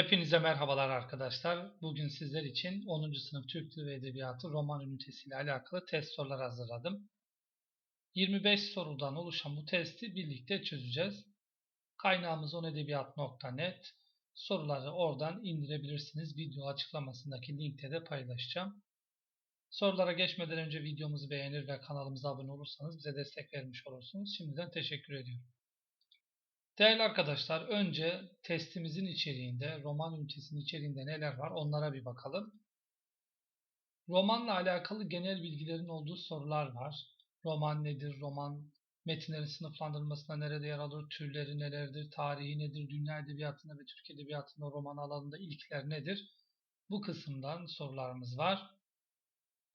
Hepinize merhabalar arkadaşlar. Bugün sizler için 10. sınıf Türk Dili ve Edebiyatı roman ünitesi ile alakalı test soruları hazırladım. 25 sorudan oluşan bu testi birlikte çözeceğiz. Kaynağımız onedebiyat.net. Soruları oradan indirebilirsiniz. Video açıklamasındaki linkte de paylaşacağım. Sorulara geçmeden önce videomuzu beğenir ve kanalımıza abone olursanız bize destek vermiş olursunuz. Şimdiden teşekkür ediyorum. Değerli arkadaşlar, önce testimizin içeriğinde, roman ünitesinin içeriğinde neler var onlara bir bakalım. Romanla alakalı genel bilgilerin olduğu sorular var. Roman nedir, roman metinlerin sınıflandırılmasına nerede yer alır, türleri nelerdir, tarihi nedir, dünya edebiyatında ve Türk edebiyatında roman alanında ilkler nedir? Bu kısımdan sorularımız var.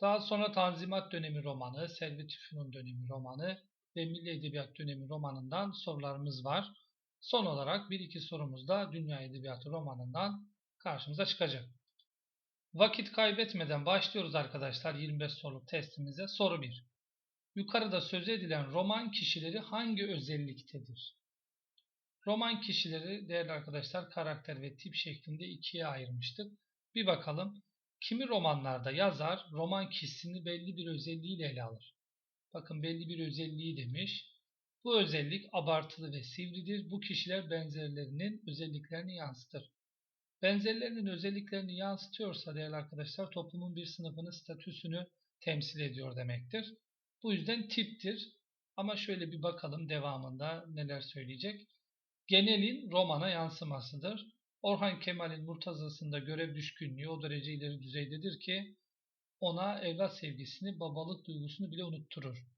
Daha sonra Tanzimat dönemi romanı, Selvi Tüfün'ün dönemi romanı ve Milli Edebiyat dönemi romanından sorularımız var. Son olarak bir iki sorumuz da Dünya Edebiyatı romanından karşımıza çıkacak. Vakit kaybetmeden başlıyoruz arkadaşlar 25 soruluk testimize. Soru 1. Yukarıda söz edilen roman kişileri hangi özelliktedir? Roman kişileri değerli arkadaşlar karakter ve tip şeklinde ikiye ayırmıştık. Bir bakalım. Kimi romanlarda yazar roman kişisini belli bir özelliğiyle ele alır? Bakın belli bir özelliği demiş. Bu özellik abartılı ve sivridir. Bu kişiler benzerlerinin özelliklerini yansıtır. Benzerlerinin özelliklerini yansıtıyorsa değerli arkadaşlar toplumun bir sınıfını, statüsünü temsil ediyor demektir. Bu yüzden tiptir. Ama şöyle bir bakalım devamında neler söyleyecek. Genelin romana yansımasıdır. Orhan Kemal'in Murtazası'nda görev düşkünlüğü o derece ileri düzeydedir ki ona evlat sevgisini, babalık duygusunu bile unutturur.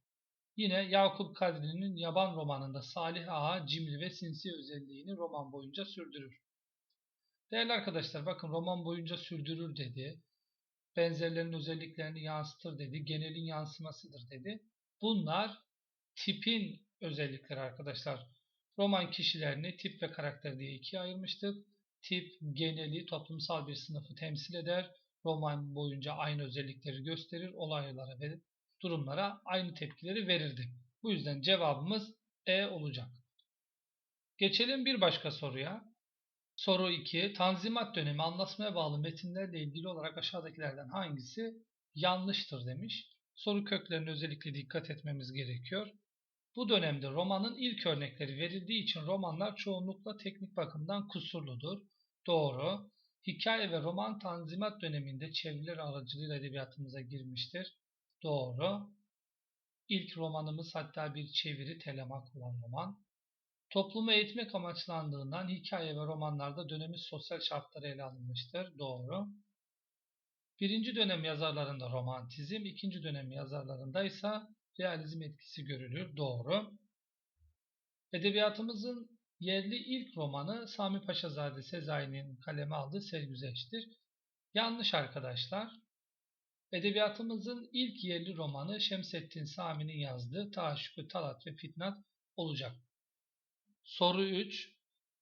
Yine Yakup Kadri'nin Yaban romanında Salih Ağa cimri ve sinsi özelliğini roman boyunca sürdürür. Değerli arkadaşlar bakın roman boyunca sürdürür dedi. Benzerlerin özelliklerini yansıtır dedi. Genelin yansımasıdır dedi. Bunlar tipin özellikleri arkadaşlar. Roman kişilerini tip ve karakter diye ikiye ayırmıştık. Tip geneli toplumsal bir sınıfı temsil eder. Roman boyunca aynı özellikleri gösterir. Olaylara durumlara aynı tepkileri verirdi. Bu yüzden cevabımız E olacak. Geçelim bir başka soruya. Soru 2. Tanzimat dönemi anlatmaya bağlı metinlerle ilgili olarak aşağıdakilerden hangisi yanlıştır demiş. Soru köklerine özellikle dikkat etmemiz gerekiyor. Bu dönemde romanın ilk örnekleri verildiği için romanlar çoğunlukla teknik bakımdan kusurludur. Doğru. Hikaye ve roman tanzimat döneminde çeviriler aracılığıyla edebiyatımıza girmiştir. Doğru. İlk romanımız hatta bir çeviri telemak olan roman. Toplumu eğitmek amaçlandığından hikaye ve romanlarda dönemin sosyal şartları ele alınmıştır. Doğru. Birinci dönem yazarlarında romantizm, ikinci dönem yazarlarında ise realizm etkisi görülür. Doğru. Edebiyatımızın yerli ilk romanı Sami Paşazade Sezai'nin kaleme aldığı Sergüzeş'tir. Yanlış arkadaşlar. Edebiyatımızın ilk yerli romanı Şemsettin Sami'nin yazdığı Taşşüklü Talat ve Fitnat olacak. Soru 3.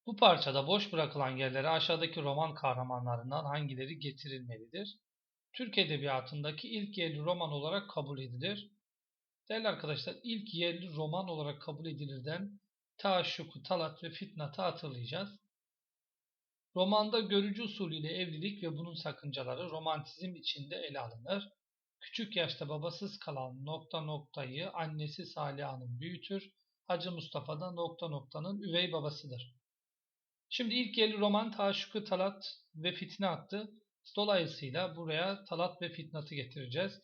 Bu parçada boş bırakılan yerlere aşağıdaki roman kahramanlarından hangileri getirilmelidir? Türk Edebiyatı'ndaki ilk yerli roman olarak kabul edilir. Değerli arkadaşlar ilk yerli roman olarak kabul edilirden Taşşuku, Talat ve Fitnat'ı hatırlayacağız. Romanda görücü usulüyle evlilik ve bunun sakıncaları romantizm içinde ele alınır. Küçük yaşta babasız kalan nokta noktayı annesi Salih Hanım büyütür. Hacı Mustafa da nokta noktanın üvey babasıdır. Şimdi ilk yerli roman Taşşuku Talat ve Fitne attı. Dolayısıyla buraya Talat ve Fitnat'ı getireceğiz.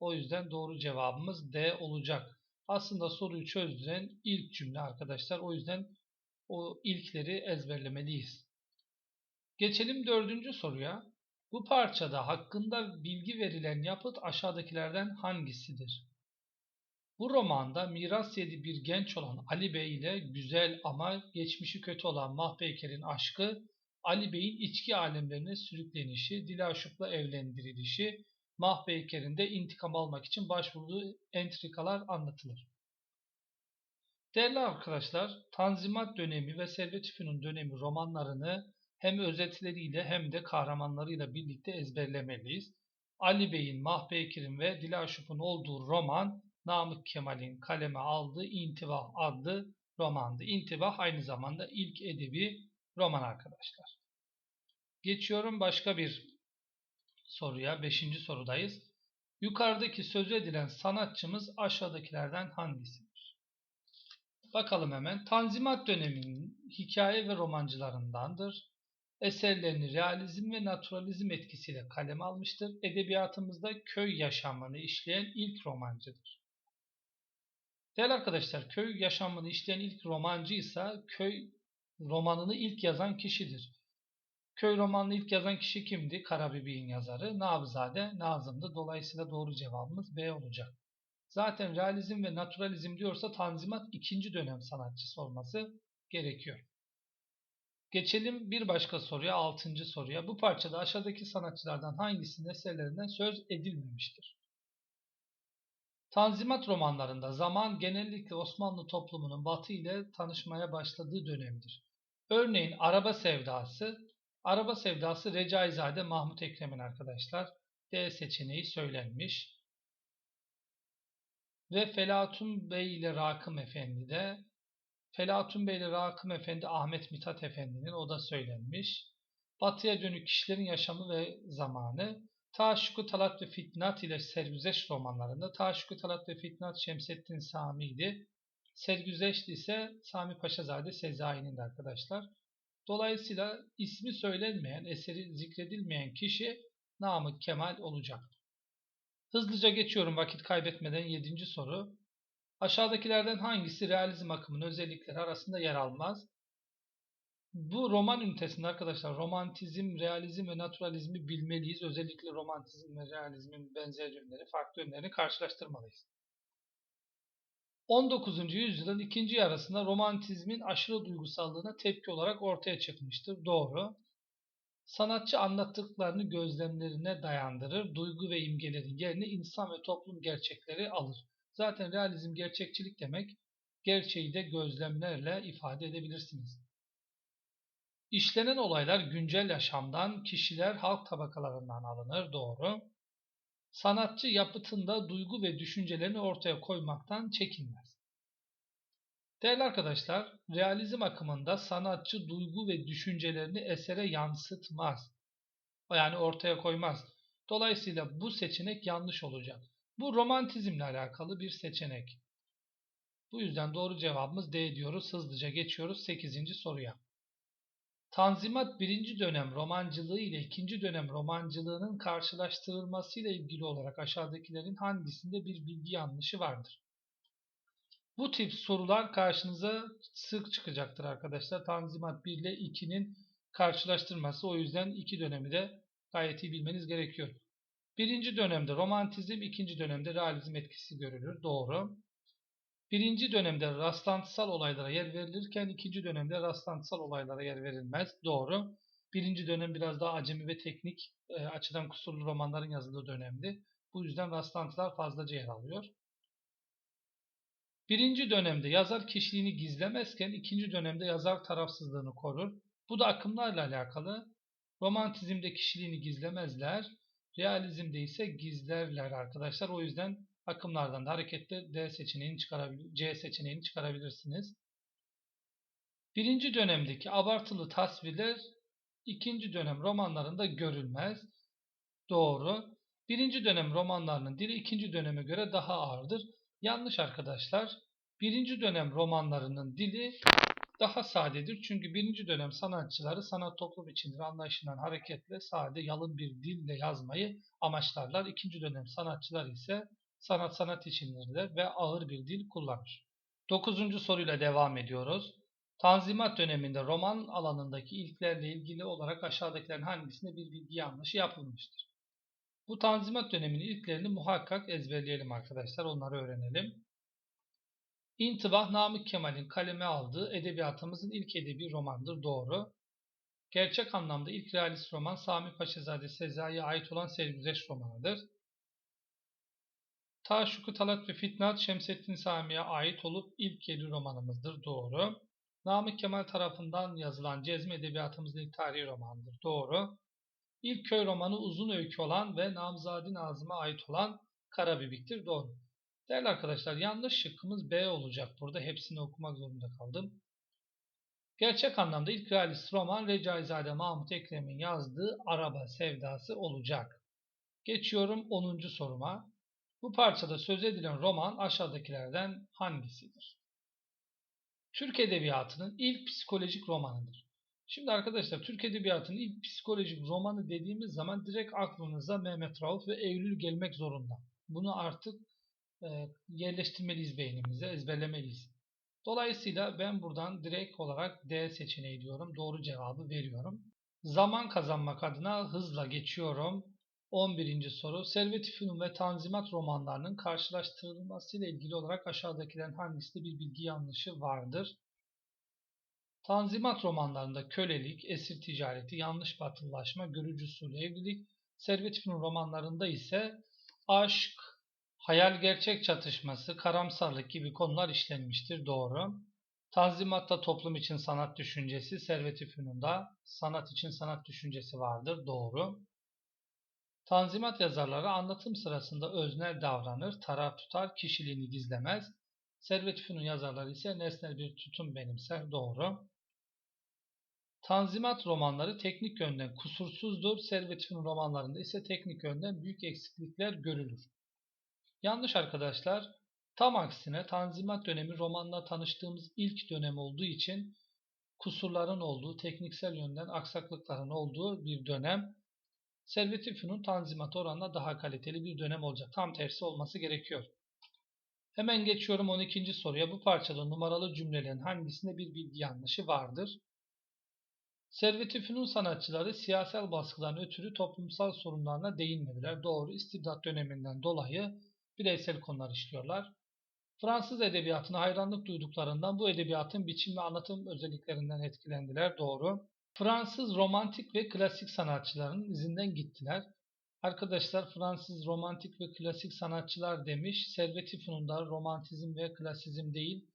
O yüzden doğru cevabımız D olacak. Aslında soruyu çözdüren ilk cümle arkadaşlar. O yüzden o ilkleri ezberlemeliyiz. Geçelim dördüncü soruya. Bu parçada hakkında bilgi verilen yapıt aşağıdakilerden hangisidir? Bu romanda miras yedi bir genç olan Ali Bey ile güzel ama geçmişi kötü olan Mahpeyker'in aşkı, Ali Bey'in içki alemlerine sürüklenişi, Dilaşuk'la evlendirilişi, Mahpeyker'in de intikam almak için başvurduğu entrikalar anlatılır. Değerli arkadaşlar, Tanzimat dönemi ve Servet Fünun dönemi romanlarını hem özetleriyle hem de kahramanlarıyla birlikte ezberlemeliyiz. Ali Bey'in, Mahbeykir'in ve Dilaşup'un olduğu roman Namık Kemal'in kaleme aldığı İntibah adlı romandı. İntibah aynı zamanda ilk edebi roman arkadaşlar. Geçiyorum başka bir soruya. Beşinci sorudayız. Yukarıdaki sözü edilen sanatçımız aşağıdakilerden hangisidir? Bakalım hemen. Tanzimat döneminin hikaye ve romancılarındandır. Eserlerini realizm ve naturalizm etkisiyle kaleme almıştır. Edebiyatımızda köy yaşamını işleyen ilk romancıdır. Değerli arkadaşlar, köy yaşamını işleyen ilk romancı ise köy romanını ilk yazan kişidir. Köy romanını ilk yazan kişi kimdi? Karabibi'nin yazarı Navzade Nazım'dı. Dolayısıyla doğru cevabımız B olacak. Zaten realizm ve naturalizm diyorsa Tanzimat ikinci dönem sanatçısı olması gerekiyor. Geçelim bir başka soruya, altıncı soruya. Bu parçada aşağıdaki sanatçılardan hangisinin eserlerinden söz edilmemiştir? Tanzimat romanlarında zaman genellikle Osmanlı toplumunun batı ile tanışmaya başladığı dönemdir. Örneğin Araba Sevdası, Araba Sevdası Recaizade Mahmut Ekrem'in arkadaşlar. D seçeneği söylenmiş. Ve Felatun Bey ile Rakım Efendi de Felatun Bey ile Rakım Efendi Ahmet Mithat Efendi'nin o da söylenmiş. Batıya dönük kişilerin yaşamı ve zamanı Taşuku Talat ve Fitnat ile Sergüzeş romanlarında Taşuku Talat ve Fitnat Şemsettin Sami'ydi. Sergüzeşt ise Sami Paşazade Sezai'nin arkadaşlar. Dolayısıyla ismi söylenmeyen, eseri zikredilmeyen kişi Namık Kemal olacaktır. Hızlıca geçiyorum vakit kaybetmeden 7. soru. Aşağıdakilerden hangisi realizm akımının özellikleri arasında yer almaz? Bu roman ünitesinde arkadaşlar romantizm, realizm ve naturalizmi bilmeliyiz. Özellikle romantizm ve realizmin benzer yönleri, farklı yönlerini karşılaştırmalıyız. 19. yüzyılın ikinci yarısında romantizmin aşırı duygusallığına tepki olarak ortaya çıkmıştır. Doğru. Sanatçı anlattıklarını gözlemlerine dayandırır, duygu ve imgelerin yerine insan ve toplum gerçekleri alır. Zaten realizm gerçekçilik demek, gerçeği de gözlemlerle ifade edebilirsiniz. İşlenen olaylar güncel yaşamdan, kişiler halk tabakalarından alınır, doğru. Sanatçı yapıtında duygu ve düşüncelerini ortaya koymaktan çekinmez. Değerli arkadaşlar, realizm akımında sanatçı duygu ve düşüncelerini esere yansıtmaz. Yani ortaya koymaz. Dolayısıyla bu seçenek yanlış olacak. Bu romantizmle alakalı bir seçenek. Bu yüzden doğru cevabımız D diyoruz. Hızlıca geçiyoruz 8. soruya. Tanzimat birinci dönem romancılığı ile ikinci dönem romancılığının karşılaştırılmasıyla ilgili olarak aşağıdakilerin hangisinde bir bilgi yanlışı vardır? Bu tip sorular karşınıza sık çıkacaktır arkadaşlar. Tanzimat 1 ile 2'nin karşılaştırması o yüzden iki dönemi de gayet iyi bilmeniz gerekiyor. Birinci dönemde romantizm, ikinci dönemde realizm etkisi görülür. Doğru. Birinci dönemde rastlantısal olaylara yer verilirken ikinci dönemde rastlantısal olaylara yer verilmez. Doğru. Birinci dönem biraz daha acemi ve teknik e, açıdan kusurlu romanların yazıldığı dönemdi. Bu yüzden rastlantılar fazlaca yer alıyor. Birinci dönemde yazar kişiliğini gizlemezken ikinci dönemde yazar tarafsızlığını korur. Bu da akımlarla alakalı. Romantizmde kişiliğini gizlemezler. Realizmde ise gizlerler arkadaşlar. O yüzden akımlardan da hareketle D seçeneğini çıkarabilir, C seçeneğini çıkarabilirsiniz. Birinci dönemdeki abartılı tasvirler ikinci dönem romanlarında görülmez. Doğru. Birinci dönem romanlarının dili ikinci döneme göre daha ağırdır. Yanlış arkadaşlar. Birinci dönem romanlarının dili daha sadedir. Çünkü birinci dönem sanatçıları sanat toplum içindir anlayışından hareketle sade, yalın bir dille yazmayı amaçlarlar. İkinci dönem sanatçılar ise sanat sanat içindir ve ağır bir dil kullanır. Dokuzuncu soruyla devam ediyoruz. Tanzimat döneminde roman alanındaki ilklerle ilgili olarak aşağıdakilerin hangisinde bir bilgi yanlışı yapılmıştır? Bu Tanzimat döneminin ilklerini muhakkak ezberleyelim arkadaşlar. Onları öğrenelim. İntibah Namık Kemal'in kaleme aldığı edebiyatımızın ilk edebi romandır. Doğru. Gerçek anlamda ilk realist roman Sami Paşazade Sezai'ye ait olan Sergüzeş romanıdır. Taşuku Talat ve Fitnat Şemsettin Sami'ye ait olup ilk yedi romanımızdır. Doğru. Namık Kemal tarafından yazılan Cezmi Edebiyatımızın ilk tarihi romandır. Doğru. İlk köy romanı uzun öykü olan ve Namzadi Nazım'a ait olan Karabibik'tir. Doğru. Değerli arkadaşlar yanlış şıkkımız B olacak. Burada hepsini okumak zorunda kaldım. Gerçek anlamda ilk realist roman Recaizade Mahmut Ekrem'in yazdığı Araba Sevdası olacak. Geçiyorum 10. soruma. Bu parçada söz edilen roman aşağıdakilerden hangisidir? Türk Edebiyatı'nın ilk psikolojik romanıdır. Şimdi arkadaşlar Türk Edebiyatı'nın ilk psikolojik romanı dediğimiz zaman direkt aklınıza Mehmet Rauf ve Eylül gelmek zorunda. Bunu artık yerleştirmeliyiz beynimize, ezberlemeliyiz. Dolayısıyla ben buradan direkt olarak D seçeneği diyorum. Doğru cevabı veriyorum. Zaman kazanmak adına hızla geçiyorum. 11. soru. Servet-i Fünun ve Tanzimat romanlarının karşılaştırılmasıyla ilgili olarak aşağıdakilerin hangisinde bir bilgi yanlışı vardır? Tanzimat romanlarında kölelik, esir ticareti, yanlış batılılaşma, görücü usulü evlilik, Servet-i Fünun romanlarında ise aşk, hayal gerçek çatışması, karamsarlık gibi konular işlenmiştir. Doğru. Tanzimat'ta toplum için sanat düşüncesi, Servet-i Fünun'da sanat için sanat düşüncesi vardır. Doğru. Tanzimat yazarları anlatım sırasında öznel davranır, taraf tutar, kişiliğini gizlemez. Servet-i Fünun yazarları ise nesnel bir tutum benimser. Doğru. Tanzimat romanları teknik yönden kusursuzdur. Servet-i Fünun romanlarında ise teknik yönden büyük eksiklikler görülür. Yanlış arkadaşlar. Tam aksine Tanzimat dönemi romanla tanıştığımız ilk dönem olduğu için kusurların olduğu, tekniksel yönden aksaklıkların olduğu bir dönem. Servet-i Tanzimat oranla daha kaliteli bir dönem olacak. Tam tersi olması gerekiyor. Hemen geçiyorum 12. soruya. Bu parçada numaralı cümlelerin hangisinde bir bilgi yanlışı vardır? Servet-i sanatçıları siyasal baskıdan ötürü toplumsal sorunlarına değinmediler. Doğru istibdat döneminden dolayı bireysel konular işliyorlar. Fransız edebiyatına hayranlık duyduklarından bu edebiyatın biçim ve anlatım özelliklerinden etkilendiler. Doğru. Fransız romantik ve klasik sanatçıların izinden gittiler. Arkadaşlar Fransız romantik ve klasik sanatçılar demiş. Servet-i Fünun'da romantizm ve klasizm değil,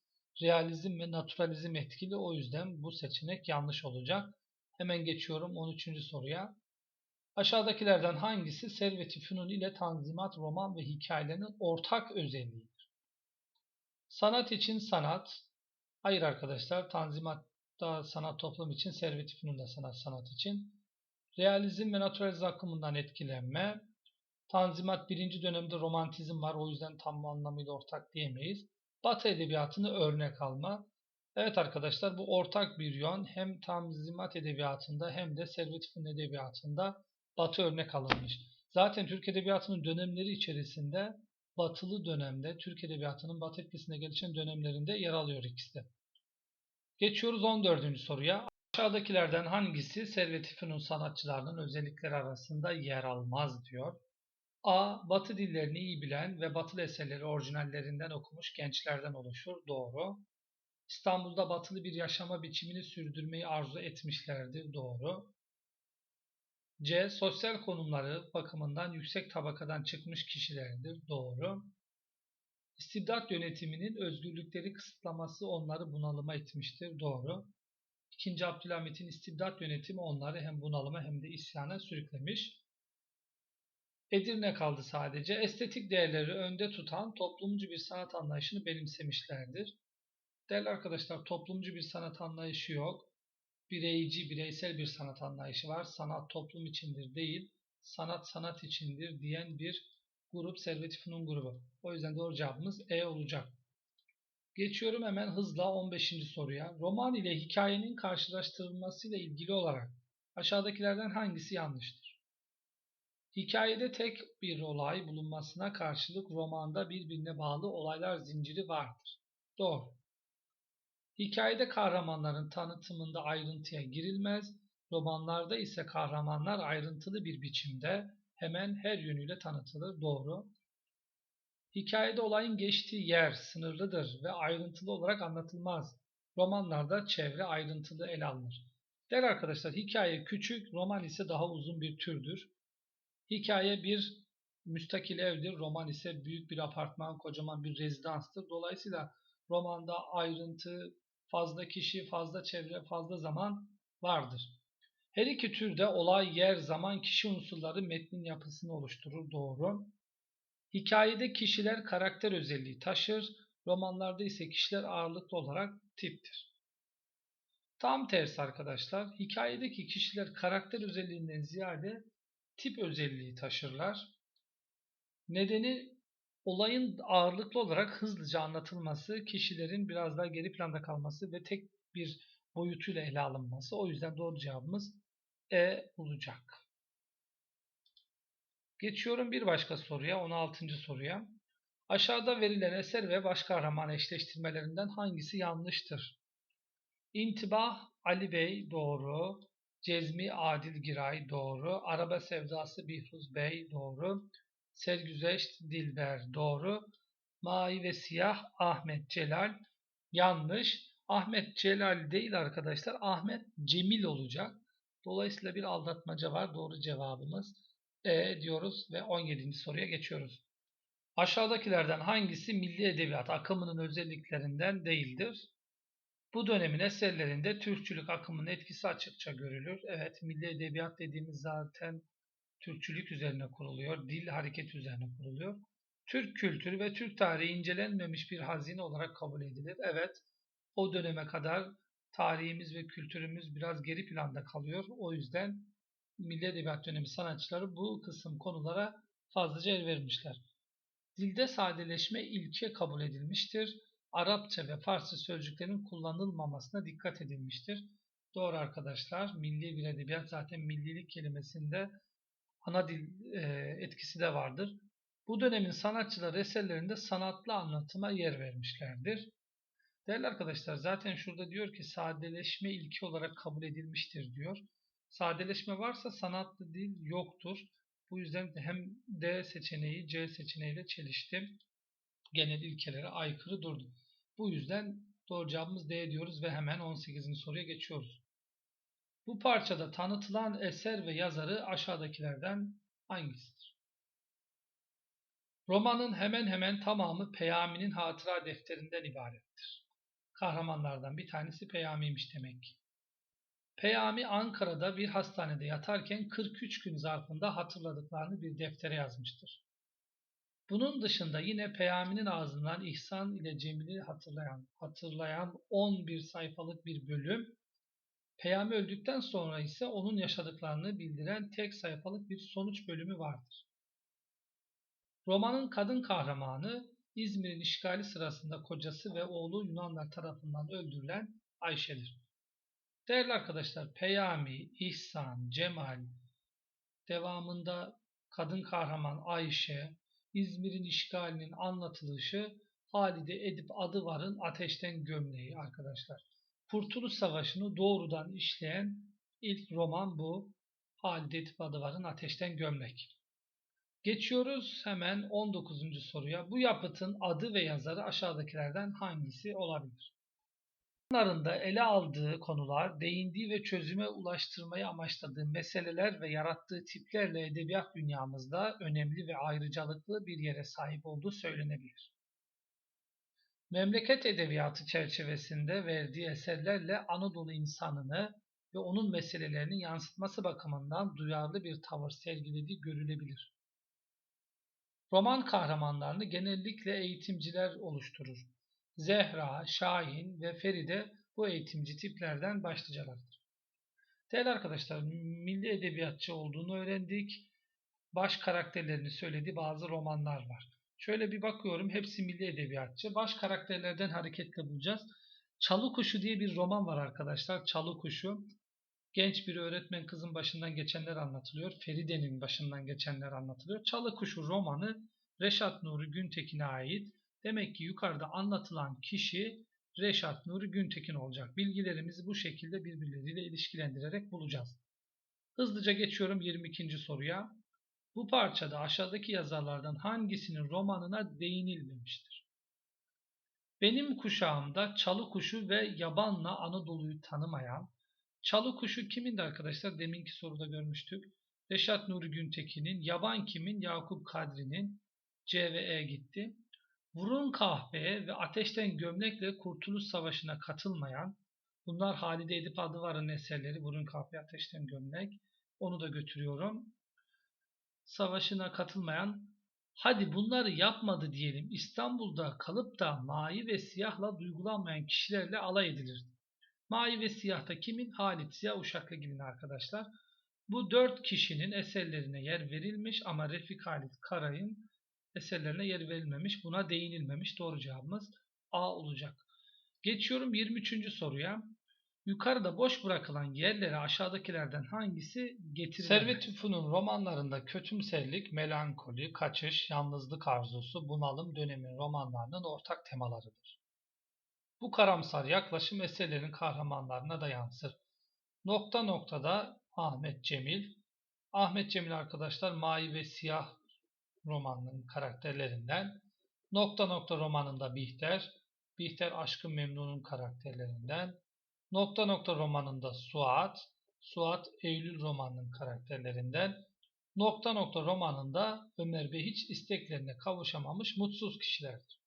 realizm ve naturalizm etkili. O yüzden bu seçenek yanlış olacak. Hemen geçiyorum 13. soruya. Aşağıdakilerden hangisi Servet-i Fünun ile Tanzimat roman ve hikayelerinin ortak özelliğidir? Sanat için sanat. Hayır arkadaşlar Tanzimat'ta sanat toplum için, Servet-i Fünun'da sanat sanat için. Realizm ve naturalizm akımından etkilenme. Tanzimat birinci dönemde romantizm var o yüzden tam anlamıyla ortak diyemeyiz. Batı edebiyatını örnek alma. Evet arkadaşlar bu ortak bir yön hem Tanzimat edebiyatında hem de Servet-i Fünun edebiyatında Batı örnek alınmış. Zaten Türk Edebiyatı'nın dönemleri içerisinde batılı dönemde Türk Edebiyatı'nın batı etkisinde gelişen dönemlerinde yer alıyor ikisi de. Geçiyoruz 14. soruya. Aşağıdakilerden hangisi Servet-i Fünun sanatçılarının özellikleri arasında yer almaz diyor. A. Batı dillerini iyi bilen ve batılı eserleri orijinallerinden okumuş gençlerden oluşur. Doğru. İstanbul'da batılı bir yaşama biçimini sürdürmeyi arzu etmişlerdir. Doğru. C. Sosyal konumları bakımından yüksek tabakadan çıkmış kişilerdir. Doğru. İstibdat yönetiminin özgürlükleri kısıtlaması onları bunalıma itmiştir. Doğru. İkinci Abdülhamit'in istibdat yönetimi onları hem bunalıma hem de isyana sürüklemiş. Edirne kaldı sadece. Estetik değerleri önde tutan toplumcu bir sanat anlayışını benimsemişlerdir. Değerli arkadaşlar toplumcu bir sanat anlayışı yok bireyci, bireysel bir sanat anlayışı var. Sanat toplum içindir değil, sanat sanat içindir diyen bir grup Servet-i Fünun grubu. O yüzden doğru cevabımız E olacak. Geçiyorum hemen hızla 15. soruya. Roman ile hikayenin karşılaştırılmasıyla ilgili olarak aşağıdakilerden hangisi yanlıştır? Hikayede tek bir olay bulunmasına karşılık romanda birbirine bağlı olaylar zinciri vardır. Doğru. Hikayede kahramanların tanıtımında ayrıntıya girilmez, romanlarda ise kahramanlar ayrıntılı bir biçimde hemen her yönüyle tanıtılır. Doğru. Hikayede olayın geçtiği yer sınırlıdır ve ayrıntılı olarak anlatılmaz. Romanlarda çevre ayrıntılı ele alınır. Değerli arkadaşlar hikaye küçük, roman ise daha uzun bir türdür. Hikaye bir müstakil evdir, roman ise büyük bir apartman, kocaman bir rezidanstır. Dolayısıyla romanda ayrıntı, fazla kişi, fazla çevre, fazla zaman vardır. Her iki türde olay, yer, zaman, kişi unsurları metnin yapısını oluşturur. Doğru. Hikayede kişiler karakter özelliği taşır. Romanlarda ise kişiler ağırlıklı olarak tiptir. Tam tersi arkadaşlar. Hikayedeki kişiler karakter özelliğinden ziyade tip özelliği taşırlar. Nedeni olayın ağırlıklı olarak hızlıca anlatılması, kişilerin biraz daha geri planda kalması ve tek bir boyutuyla ele alınması. O yüzden doğru cevabımız E olacak. Geçiyorum bir başka soruya, 16. soruya. Aşağıda verilen eser ve baş kahraman eşleştirmelerinden hangisi yanlıştır? İntibah Ali Bey doğru. Cezmi Adil Giray doğru. Araba Sevdası Bihruz Bey doğru. Sergüzeşt Dilber doğru. Mavi ve Siyah Ahmet Celal yanlış. Ahmet Celal değil arkadaşlar. Ahmet Cemil olacak. Dolayısıyla bir aldatmaca var. Doğru cevabımız E diyoruz ve 17. soruya geçiyoruz. Aşağıdakilerden hangisi milli edebiyat akımının özelliklerinden değildir? Bu dönemin eserlerinde Türkçülük akımının etkisi açıkça görülür. Evet, milli edebiyat dediğimiz zaten Türkçülük üzerine kuruluyor, dil hareket üzerine kuruluyor. Türk kültürü ve Türk tarihi incelenmemiş bir hazine olarak kabul edilir. Evet, o döneme kadar tarihimiz ve kültürümüz biraz geri planda kalıyor. O yüzden Milli Edebiyat dönemi sanatçıları bu kısım konulara fazlaca el vermişler. Dilde sadeleşme ilke kabul edilmiştir. Arapça ve Farsça sözcüklerin kullanılmamasına dikkat edilmiştir. Doğru arkadaşlar. Milli bir edebiyat zaten millilik kelimesinde ana dil e, etkisi de vardır. Bu dönemin sanatçıları eserlerinde sanatlı anlatıma yer vermişlerdir. Değerli arkadaşlar zaten şurada diyor ki sadeleşme ilki olarak kabul edilmiştir diyor. Sadeleşme varsa sanatlı dil yoktur. Bu yüzden hem D seçeneği C seçeneğiyle çelişti. Genel ilkelere aykırı durdu. Bu yüzden doğru cevabımız D diyoruz ve hemen 18. soruya geçiyoruz. Bu parçada tanıtılan eser ve yazarı aşağıdakilerden hangisidir? Romanın hemen hemen tamamı Peyami'nin hatıra defterinden ibarettir. Kahramanlardan bir tanesi Peyami'ymiş demek ki. Peyami Ankara'da bir hastanede yatarken 43 gün zarfında hatırladıklarını bir deftere yazmıştır. Bunun dışında yine Peyami'nin ağzından İhsan ile Cemil'i hatırlayan, hatırlayan 11 sayfalık bir bölüm, Peyami öldükten sonra ise onun yaşadıklarını bildiren tek sayfalık bir sonuç bölümü vardır. Romanın kadın kahramanı İzmir'in işgali sırasında kocası ve oğlu Yunanlar tarafından öldürülen Ayşe'dir. Değerli arkadaşlar Peyami, İhsan, Cemal, devamında kadın kahraman Ayşe, İzmir'in işgalinin anlatılışı Halide Edip Adıvar'ın Ateşten Gömleği arkadaşlar. Kurtuluş Savaşı'nı doğrudan işleyen ilk roman bu. Halide Edip Ateşten Gömlek. Geçiyoruz hemen 19. soruya. Bu yapıtın adı ve yazarı aşağıdakilerden hangisi olabilir? Bunlarında ele aldığı konular, değindiği ve çözüme ulaştırmayı amaçladığı meseleler ve yarattığı tiplerle edebiyat dünyamızda önemli ve ayrıcalıklı bir yere sahip olduğu söylenebilir. Memleket edebiyatı çerçevesinde verdiği eserlerle Anadolu insanını ve onun meselelerini yansıtması bakımından duyarlı bir tavır sergilediği görülebilir. Roman kahramanlarını genellikle eğitimciler oluşturur. Zehra, Şahin ve Feride bu eğitimci tiplerden başlıcalardır. Değerli arkadaşlar, milli edebiyatçı olduğunu öğrendik. Baş karakterlerini söylediği bazı romanlar var. Şöyle bir bakıyorum, hepsi milli edebiyatçı. Baş karakterlerden hareketle bulacağız. Çalı Kuşu diye bir roman var arkadaşlar. Çalı Kuşu. Genç bir öğretmen kızın başından geçenler anlatılıyor. Feride'nin başından geçenler anlatılıyor. Çalı Kuşu romanı Reşat Nuri Güntekin'e ait. Demek ki yukarıda anlatılan kişi Reşat Nuri Güntekin olacak. Bilgilerimizi bu şekilde birbirleriyle ilişkilendirerek bulacağız. Hızlıca geçiyorum 22. soruya. Bu parçada aşağıdaki yazarlardan hangisinin romanına değinilmemiştir? Benim kuşağımda çalı kuşu ve yabanla Anadolu'yu tanımayan, çalı kuşu kimindi arkadaşlar? Deminki soruda görmüştük. Reşat Nuri Güntekin'in, yaban kimin? Yakup Kadri'nin, C ve E gitti. Vurun kahveye ve ateşten gömlekle Kurtuluş Savaşı'na katılmayan, bunlar Halide Edip Adıvar'ın eserleri, Vurun kahve, ateşten gömlek, onu da götürüyorum. Savaşına katılmayan, hadi bunları yapmadı diyelim, İstanbul'da kalıp da mavi ve siyahla duygulanmayan kişilerle alay edilir. Mavi ve Siyah'ta kimin? Halit Ziya Uşaklıgil'in arkadaşlar. Bu dört kişinin eserlerine yer verilmiş ama Refik Halit Karay'ın eserlerine yer verilmemiş. Buna değinilmemiş. Doğru cevabımız A olacak. Geçiyorum 23. soruya. Yukarıda boş bırakılan yerlere aşağıdakilerden hangisi getirilemez? Servet Üfün'ün romanlarında kötümserlik, melankoli, kaçış, yalnızlık arzusu, bunalım dönemin romanlarının ortak temalarıdır. Bu karamsar yaklaşım eserlerin kahramanlarına da yansır. Nokta noktada Ahmet Cemil. Ahmet Cemil arkadaşlar Mavi ve Siyah romanının karakterlerinden. Nokta nokta romanında Bihter. Bihter Aşkın Memnun'un karakterlerinden. Nokta nokta romanında Suat. Suat Eylül romanının karakterlerinden. Nokta nokta romanında Ömer Bey hiç isteklerine kavuşamamış mutsuz kişilerdir.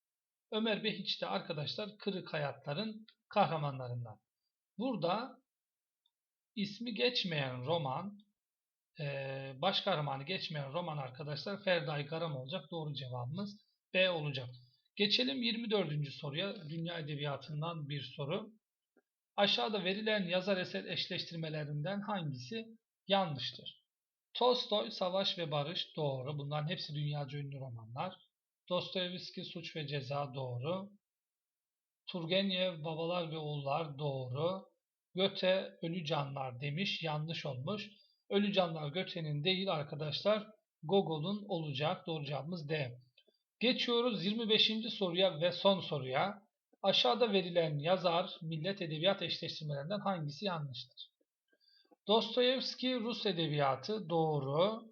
Ömer Bey hiç de arkadaşlar kırık hayatların kahramanlarından. Burada ismi geçmeyen roman, baş kahramanı geçmeyen roman arkadaşlar Ferday Garam olacak. Doğru cevabımız B olacak. Geçelim 24. soruya. Dünya Edebiyatı'ndan bir soru. Aşağıda verilen yazar eser eşleştirmelerinden hangisi yanlıştır? Tolstoy, Savaş ve Barış doğru. Bunların hepsi dünyaca ünlü romanlar. Dostoyevski, Suç ve Ceza doğru. Turgenev, Babalar ve Oğullar doğru. Göte, Ölü Canlar demiş. Yanlış olmuş. Ölü Canlar Göte'nin değil arkadaşlar. Gogol'un olacak. Doğru cevabımız D. Geçiyoruz 25. soruya ve son soruya. Aşağıda verilen yazar millet edebiyat eşleştirmelerinden hangisi yanlıştır? Dostoyevski Rus edebiyatı doğru.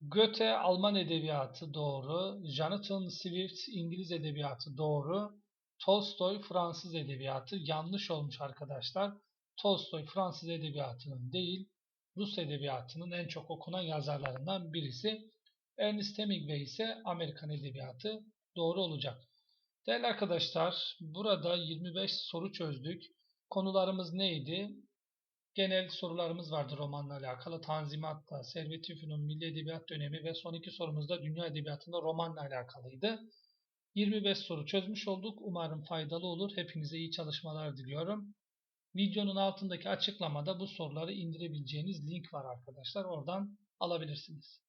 Goethe Alman edebiyatı doğru. Jonathan Swift İngiliz edebiyatı doğru. Tolstoy Fransız edebiyatı yanlış olmuş arkadaşlar. Tolstoy Fransız edebiyatının değil Rus edebiyatının en çok okunan yazarlarından birisi. Ernest Hemingway ise Amerikan edebiyatı doğru olacak. Değerli arkadaşlar, burada 25 soru çözdük. Konularımız neydi? Genel sorularımız vardı romanla alakalı. Tanzimat'ta, Servet Tüfün'ün Milli Edebiyat dönemi ve son iki sorumuz da Dünya Edebiyatı'nda romanla alakalıydı. 25 soru çözmüş olduk. Umarım faydalı olur. Hepinize iyi çalışmalar diliyorum. Videonun altındaki açıklamada bu soruları indirebileceğiniz link var arkadaşlar. Oradan alabilirsiniz.